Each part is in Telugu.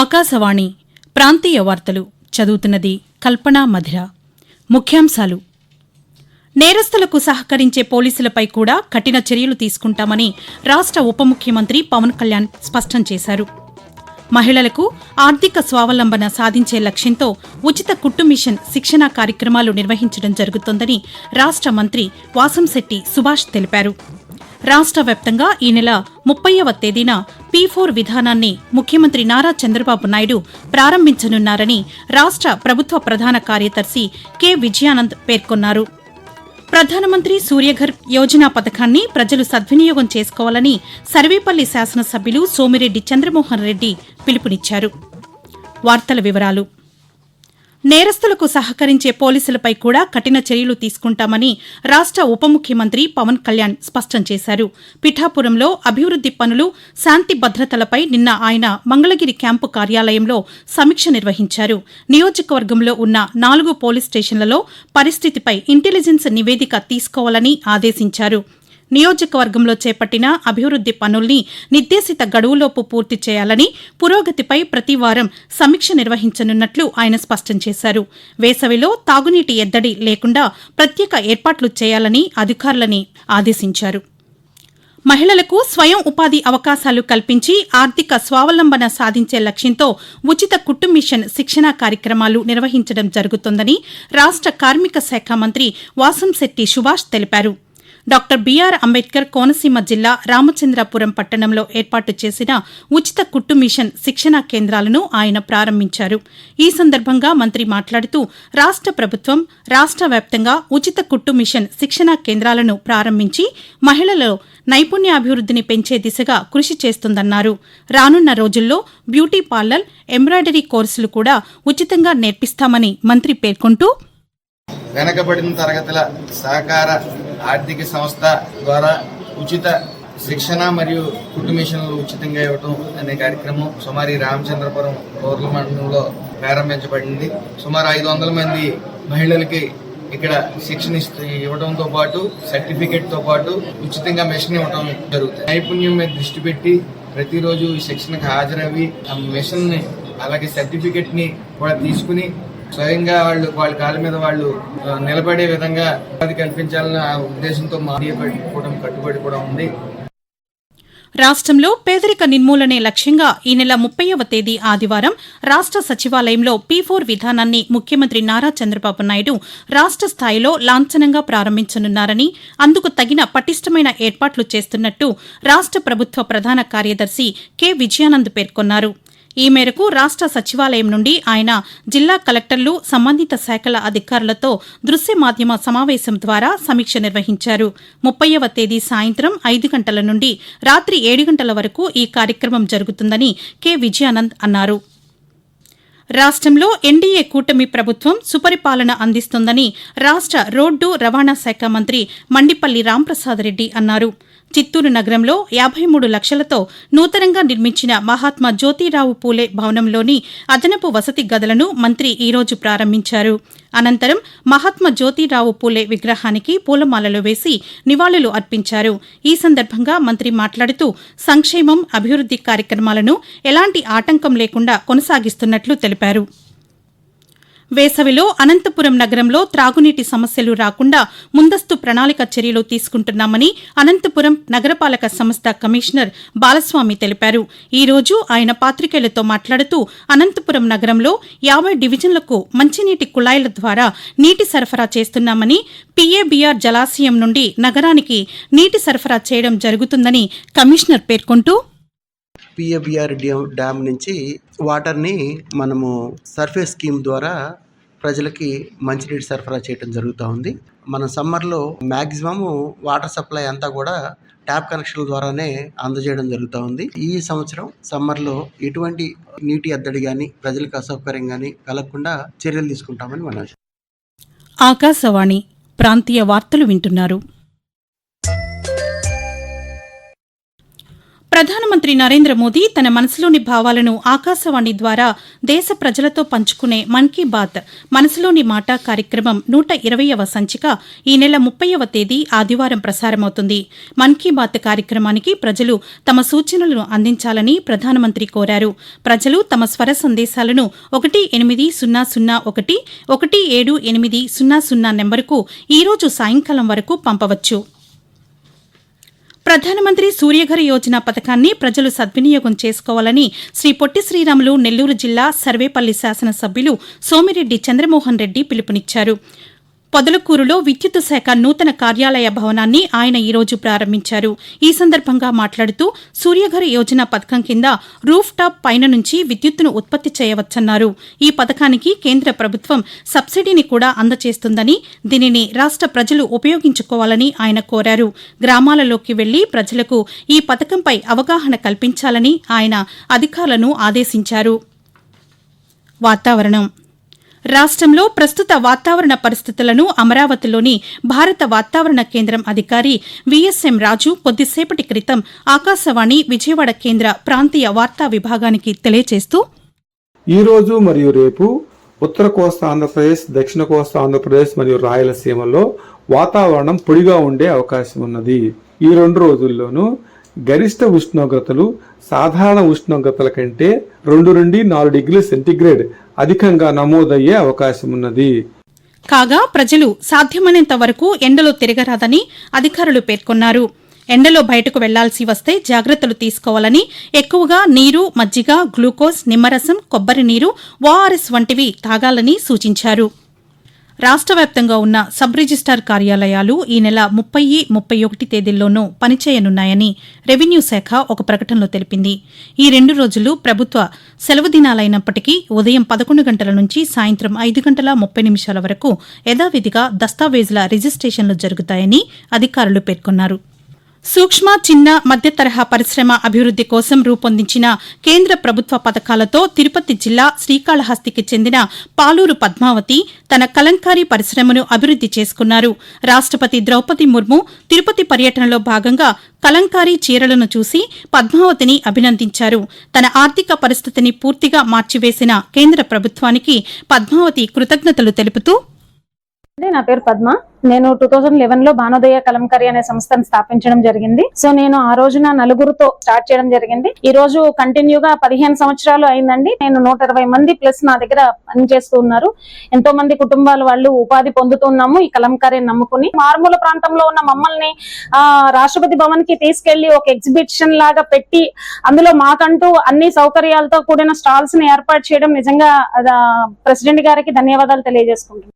ఆకాశవాణి ప్రాంతీయ వార్తలు చదువుతున్నది కల్పనా మధిర. ముఖ్యాంశాలు. నేరస్తులకు సహకరించే పోలీసులపై కూడా కఠిన చర్యలు తీసుకుంటామని రాష్ట్ర ఉప ముఖ్యమంత్రి పవన్ కళ్యాణ్ స్పష్టం చేశారు. మహిళలకు ఆర్థిక స్వావలంబన సాధించే లక్ష్యంతో ఉచిత కుట్టు మిషన్ శిక్షణా కార్యక్రమాలు నిర్వహించడం జరుగుతోందని రాష్ట మంత్రి వాసంశెట్టి సుభాష్ తెలిపారు. రాష్ట్ర వ్యాప్తంగా ఈ నెల ముప్పైవ తేదీన పీ ఫోర్ విధానాన్ని ముఖ్యమంత్రి నారా చంద్రబాబు నాయుడు ప్రారంభించనున్నారని రాష్ట్ర ప్రభుత్వ ప్రధాన కార్యదర్శి కె విజయానంద్ పేర్కొన్నారు. ప్రధానమంత్రి సూర్యఘర్ యోజన పథకాన్ని ప్రజలు సద్వినియోగం చేసుకోవాలని సర్వేపల్లి శాసనసభ్యులు సోమిరెడ్డి చంద్రమోహన్ రెడ్డి పిలుపునిచ్చారు. వార్తల వివరాలు నేరస్తులకు సహకరించే పోలీసులపై కూడా కఠిన చర్యలు తీసుకుంటామని రాష్ట ఉప ముఖ్యమంత్రి పవన్ కళ్యాణ్ స్పష్టం చేశారు. పిఠాపురంలో అభివృద్ది పనులు శాంతి భద్రతలపై నిన్న ఆయన మంగళగిరి క్యాంపు కార్యాలయంలో సమీక్ష నిర్వహించారు. నియోజకవర్గంలో ఉన్న నాలుగు పోలీస్ స్టేషన్లలో పరిస్థితిపై ఇంటెలిజెన్స్ నివేదిక తీసుకోవాలని ఆదేశించారు. నియోజకవర్గంలో చేపట్టిన అభివృద్ది పనుల్ని నిర్దేశిత గడువులోపు పూర్తి చేయాలని పురోగతిపై ప్రతి వారం సమీక్ష నిర్వహించనున్నట్లు ఆయన స్పష్టం చేశారు. వేసవిలో తాగునీటి ఎద్దడి లేకుండా ప్రత్యేక ఏర్పాట్లు చేయాలని అధికారులని ఆదేశించారు. మహిళలకు స్వయం ఉపాధి అవకాశాలు కల్పించి ఆర్థిక స్వావలంబన సాధించే లక్ష్యంతో ఉచిత కుట్టు మిషన్ శిక్షణా కార్యక్రమాలు నిర్వహించడం జరుగుతోందని రాష్ట కార్మిక శాఖ మంత్రి వాసంశెట్టి సుభాష్ తెలిపారు. డాక్టర్ బీఆర్ అంబేద్కర్ కోనసీమ జిల్లా రామచంద్రాపురం పట్టణంలో ఏర్పాటు చేసిన ఉచిత కుట్టు మిషన్ శిక్షణా కేంద్రాలను ఆయన ప్రారంభించారు. ఈ సందర్భంగా మంత్రి మాట్లాడుతూ రాష్ట ప్రభుత్వం రాష్ట వ్యాప్తంగా ఉచిత కుట్టు మిషన్ శిక్షణా కేంద్రాలను ప్రారంభించి మహిళలలో నైపుణ్యాభివృద్ధిని పెంచే దిశగా కృషి చేస్తుందన్నారు. రానున్న రోజుల్లో బ్యూటీ పార్లర్ ఎంబ్రాయిడరీ కోర్సులు కూడా ఉచితంగా నేర్పిస్తామని మంత్రి పేర్కొంటూ వెనకబడిన తరగతుల సహకార ఆర్థిక సంస్థ ద్వారా ఉచిత శిక్షణ మరియు కుట్టు మిషన్లు ఉచితంగా ఇవ్వటం అనే కార్యక్రమం సుమారు రామచంద్రపురం పౌర్ల మండలంలో ప్రారంభించబడింది. సుమారు ఐదు వందల మంది మహిళలకి ఇక్కడ శిక్షణ ఇస్తూ ఇవ్వడంతో పాటు సర్టిఫికేట్తో పాటు ఉచితంగా మిషన్ ఇవ్వడం జరుగుతుంది. నైపుణ్యం మీద దృష్టి పెట్టి ప్రతిరోజు ఈ శిక్షణకు హాజరవి ఆ మిషన్ని అలాగే సర్టిఫికేట్ని కూడా తీసుకుని స్వయంగా వాళ్ళు వాళ్ళ కాళ్ళ మీద వాళ్ళు నిలబడే విధంగా ఉపాధి కల్పించాలన్న ఉద్దేశంతో మారియబడిపోవడం కట్టుబడి కూడా ఉంది. రాష్ట్రంలో పేదరిక నిర్మూలనే లక్ష్యంగా ఈ నెల ముప్పైవ తేదీ ఆదివారం రాష్ట్ర సచివాలయంలో పీ ఫోర్ విధానాన్ని ముఖ్యమంత్రి నారా చంద్రబాబు నాయుడు రాష్ట్ర స్థాయిలో లాంఛనంగా ప్రారంభించనున్నారని అందుకు తగిన పటిష్టమైన ఏర్పాట్లు చేస్తున్నట్టు రాష్ట్ర ప్రభుత్వ ప్రధాన కార్యదర్శి కె విజయానంద్ పేర్కొన్నారు. ఈ మేరకు రాష్ట్ర సచివాలయం నుండి ఆయన జిల్లా కలెక్టర్లు సంబంధిత శాఖల అధికారులతో దృశ్య మాధ్యమ సమావేశం ద్వారా సమీక్ష నిర్వహించారు. ముప్పైవ తేదీ సాయంత్రం ఐదు గంటల నుండి రాత్రి ఏడు గంటల వరకు ఈ కార్యక్రమం జరుగుతుందని కె. విజయానంద్ అన్నారు. రాష్ట్రంలో ఎన్డీఏ కూటమి ప్రభుత్వం సుపరిపాలన అందిస్తోందని రాష్ట్ర రోడ్డు రవాణా శాఖ మంత్రి మండిపల్లి రాంప్రసాద్ రెడ్డి అన్నారు. చిత్తూరు నగరంలో యాభై మూడు లక్షలతో నూతనంగా నిర్మించిన మహాత్మా జ్యోతిరావు పూలే భవనంలోని అదనపు వసతి గదులను మంత్రి ఈరోజు ప్రారంభించారు. అనంతరం మహాత్మా జ్యోతిరావు పూలే విగ్రహానికి పూలమాలలు వేసి నివాళులు అర్పించారు. ఈ సందర్భంగా మంత్రి మాట్లాడుతూ సంక్షేమం అభివృద్ది కార్యక్రమాలను ఎలాంటి ఆటంకం లేకుండా కొనసాగిస్తున్నట్లు తెలిపారు. వేసవిలో అనంతపురం నగరంలో త్రాగునీటి సమస్యలు రాకుండా ముందస్తు ప్రణాళిక చర్యలు తీసుకుంటున్నామని అనంతపురం నగరపాలక సంస్థ కమిషనర్ బాలస్వామి తెలిపారు. ఈ రోజు ఆయన పాతికేయులతో మాట్లాడుతూ అనంతపురం నగరంలో యాభై డివిజన్లకు మంచినీటి కుళాయిల ద్వారా నీటి సరఫరా చేస్తున్నామని పీఏబీఆర్ జలాశయం నుండి నగరానికి నీటి సరఫరా చేయడం జరుగుతుందని కమిషనర్ పేర్కొంటూ పిఏబిఆర్ డ్యామ్ నుంచి వాటర్ని మనము సర్ఫేస్ స్కీమ్ ద్వారా ప్రజలకి మంచినీటి సరఫరా చేయడం జరుగుతూ ఉంది. మన సమ్మర్లో మ్యాక్సిమము వాటర్ సప్లై అంతా కూడా ట్యాప్ కనెక్షన్ల ద్వారానే అందజేయడం జరుగుతూ ఉంది. ఈ సంవత్సరం సమ్మర్లో ఎటువంటి నీటి ఎద్దడి కానీ ప్రజలకు అసౌకర్యం కానీ కలగకుండా చర్యలు తీసుకుంటామని మనం ఆకాశవాణి ప్రాంతీయ వార్తలు వింటున్నారు. ప్రధానమంత్రి నరేంద్ర మోదీ తన మనసులోని భావాలను ఆకాశవాణి ద్వారా దేశ ప్రజలతో పంచుకునే మన్ కీ బాత్ మనసులోని మాట కార్యక్రమం నూట ఇరవయవ సంచిక ఈ నెల ముప్పైవ తేదీ ఆదివారం ప్రసారమవుతుంది. మన్ కీ బాత్ కార్యక్రమానికి ప్రజలు తమ సూచనలను అందించాలని ప్రధానమంత్రి కోరారు. ప్రజలు తమ స్వర సందేశాలను ఒకటి ఎనిమిది సున్నా సున్నా ఒకటి ఒకటి ఏడు ఎనిమిది సున్నా సున్నా నెంబరుకు ఈరోజు సాయంకాలం వరకు పంపవచ్చు. ప్రధానమంత్రి సూర్యఘర్ యోజన పథకాన్ని ప్రజలు సద్వినియోగం చేసుకోవాలని శ్రీ పొట్టి శ్రీరాములు నెల్లూరు జిల్లా సర్వేపల్లి శాసనసభ్యులు సోమిరెడ్డి చంద్రమోహన్ రెడ్డి పిలుపునిచ్చారు. పొదలకూరులో విద్యుత్ శాఖ నూతన కార్యాలయ భవనాన్ని ఆయన ఈరోజు ప్రారంభించారు. ఈ సందర్భంగా మాట్లాడుతూ సూర్యఘర్ యోజన పథకం కింద రూఫ్ టాప్ పైన నుంచి విద్యుత్తును ఉత్పత్తి చేయవచ్చన్నారు. ఈ పథకానికి కేంద్ర ప్రభుత్వం సబ్సిడీని కూడా అందజేస్తుందని దీనిని రాష్ట ప్రజలు ఉపయోగించుకోవాలని ఆయన కోరారు. గ్రామాలలోకి వెళ్ళి ప్రజలకు ఈ పథకంపై అవగాహన కల్పించాలని ఆయన అధికారులను ఆదేశించారు. వాతావరణం రాష్ట్రంలో ప్రస్తుత వాతావరణ పరిస్థితులను అమరావతిలోని భారత వాతావరణ కేంద్రం అధికారి విఎస్ఎం రాజు కొద్దిసేపటి క్రితం ఆకాశవాణి విజయవాడ కేంద్ర ప్రాంతీయ వార్తా విభాగానికి తెలియజేస్తూ ఈ రోజు మరియు రేపు ఉత్తర కోస్తా ఆంధ్రప్రదేశ్ దక్షిణ కోస్తా ఆంధ్రప్రదేశ్ మరియు రాయలసీమలో వాతావరణం పొడిగా ఉండే అవకాశం ఉన్నది. ఈ రెండు రోజుల్లోనూ గరిష్ట ఉష్ణోగ్రతలు సాధారణ ఉష్ణోగ్రతల కంటే రెండు నుండి నాలుగు డిగ్రీల సెంటీగ్రేడ్ అధికంగా నమోదయ్యే అవకాశం ఉన్నది. కాగా ప్రజలు సాధ్యమైనంత వరకు ఎండలో తిరగరాదని అధికారులు పేర్కొన్నారు. ఎండలో బయటకు వెళ్ళాల్సి వస్తే జాగ్రత్తలు తీసుకోవాలని ఎక్కువగా నీరు మజ్జిగ గ్లూకోజ్ నిమ్మరసం కొబ్బరి నీరు ఓఆర్ఎస్ వంటివి తాగాలని సూచించారు. రాష్ట్ర వ్యాప్తంగా ఉన్న సబ్ రిజిస్టార్ కార్యాలయాలు ఈ నెల ముప్పై ముప్పై ఒకటి తేదీల్లోనూ పనిచేయనున్నాయని రెవెన్యూ శాఖ ఒక ప్రకటనలో తెలిపింది. ఈ రెండు రోజులు ప్రభుత్వ సెలవు దినాలైనప్పటికీ ఉదయం పదకొండు గంటల నుంచి సాయంత్రం ఐదు గంటల ముప్పై నిమిషాల వరకు యథావిధిగా దస్తావేజుల రిజిస్ట్రేషన్లు జరుగుతాయని అధికారులు పేర్కొన్నారు. సూక్ష్మ చిన్న మధ్య తరహా పరిశ్రమ అభివృద్ది కోసం రూపొందించిన కేంద్ర ప్రభుత్వ పథకాలతో తిరుపతి జిల్లా శ్రీకాళహస్తికి చెందిన పాలూరు పద్మావతి తన కలంకారీ పరిశ్రమను అభివృద్ది చేసుకున్నారు. రాష్టపతి ద్రౌపది ముర్ము తిరుపతి పర్యటనలో భాగంగా కలంకారీ చీరలను చూసి పద్మావతిని అభినందించారు. తన ఆర్థిక పరిస్థితిని పూర్తిగా మార్చివేసిన కేంద్ర ప్రభుత్వానికి పద్మావతి కృతజ్ఞతలు తెలుపుతూ నా పేరు పద్మ. నేను టూ థౌజండ్ లెవెన్లో భానోదయ కలంకరి అనే సంస్థను స్థాపించడం జరిగింది. సో నేను ఆ రోజున నలుగురుతో స్టార్ట్ చేయడం జరిగింది. ఈ రోజు కంటిన్యూగా పదిహేను సంవత్సరాలు అయిందండి. నేను నూట మంది ప్లస్ నా దగ్గర పనిచేస్తూ ఉన్నారు. ఎంతో మంది కుటుంబాల వాళ్ళు ఉపాధి పొందుతున్నాము ఈ కలంకారీని నమ్ముకుని. మారుమూల ప్రాంతంలో ఉన్న మమ్మల్ని ఆ రాష్ట్రపతి భవన్కి తీసుకెళ్ళి ఒక ఎగ్జిబిషన్ లాగా పెట్టి అందులో మాకంటూ అన్ని సౌకర్యాలతో కూడిన స్టాల్స్ని ఏర్పాటు చేయడం నిజంగా ప్రెసిడెంట్ గారికి ధన్యవాదాలు తెలియజేసుకుంటున్నాను.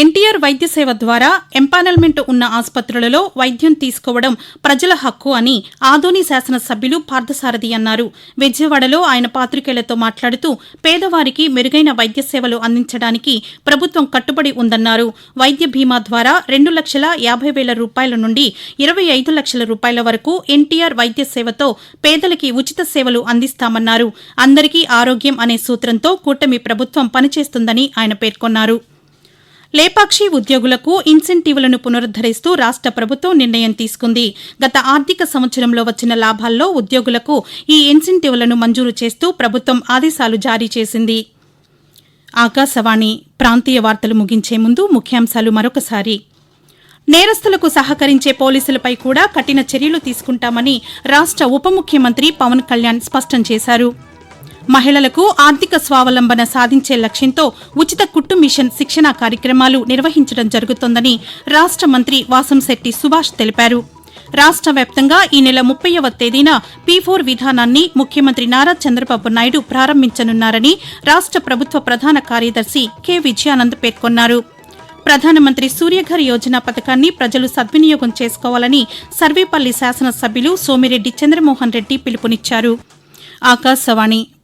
ఎన్టీఆర్ వైద్య సేవ ద్వారా ఎంపానల్మెంట్ ఉన్న ఆసుపత్రులలో వైద్యం తీసుకోవడం ప్రజల హక్కు అని ఆదోని శాసనసభ్యులు పార్థసారథి అన్నారు. విజయవాడలో ఆయన పాత్రికేయులతో మాట్లాడుతూ పేదవారికి మెరుగైన వైద్య సేవలు అందించడానికి ప్రభుత్వం కట్టుబడి ఉందన్నారు. వైద్య బీమా ద్వారా రెండు లక్షల యాభై వేల రూపాయల నుండి ఇరవై ఐదు లక్షల రూపాయల వరకు ఎన్టీఆర్ వైద్య సేవతో పేదలకి ఉచిత సేవలు అందిస్తామన్నారు. అందరికీ ఆరోగ్యం అనే సూత్రంతో కూటమి ప్రభుత్వం పనిచేస్తుందని ఆయన పేర్కొన్నారు. లేపాక్షి ఉద్యోగులకు ఇన్సెంటివ్లను పునరుద్దరిస్తూ రాష్ట ప్రభుత్వం నిర్ణయం తీసుకుంది. గత ఆర్థిక సంవత్సరంలో వచ్చిన లాభాల్లో ఉద్యోగులకు ఈ ఇన్సెంటివ్లను మంజూరు చేస్తూ ప్రభుత్వం ఆదేశాలు జారీ చేసింది. ఆకాశవాణి ప్రాంతీయ వార్తలు ముగించే ముందు ముఖ్యాంశాలు మరొకసారి. నేరస్తులకు సహకరించే పోలీసులపై కూడా కఠిన చర్యలు తీసుకుంటామని రాష్ట ఉప ముఖ్యమంత్రి పవన్ కళ్యాణ్ స్పష్టం చేశారు. మహిళలకు ఆర్థిక స్వావలంబన సాధించే లక్ష్యంతో ఉచిత కుట్టు మిషన్ శిక్షణా కార్యక్రమాలు నిర్వహించడం జరుగుతోందని రాష్ట మంత్రి వాసంశెట్టి సుభాష్ తెలిపారు. రాష్ట వ్యాప్తంగా ఈ నెల ముప్పైవ తేదీన పీ ఫోర్ విధానాన్ని ముఖ్యమంత్రి నారా చంద్రబాబు నాయుడు ప్రారంభించనున్నారని రాష్ట ప్రభుత్వ ప్రధాన కార్యదర్శి కె విజయానంద్ పేర్కొన్నారు. ప్రధానమంత్రి సూర్యఘర్ యోజన పథకాన్ని ప్రజలు సద్వినియోగం చేసుకోవాలని సర్వేపల్లి శాసనసభ్యులు సోమిరెడ్డి చంద్రమోహన్ రెడ్డి పిలుపునిచ్చారు. ఆకాశవాణి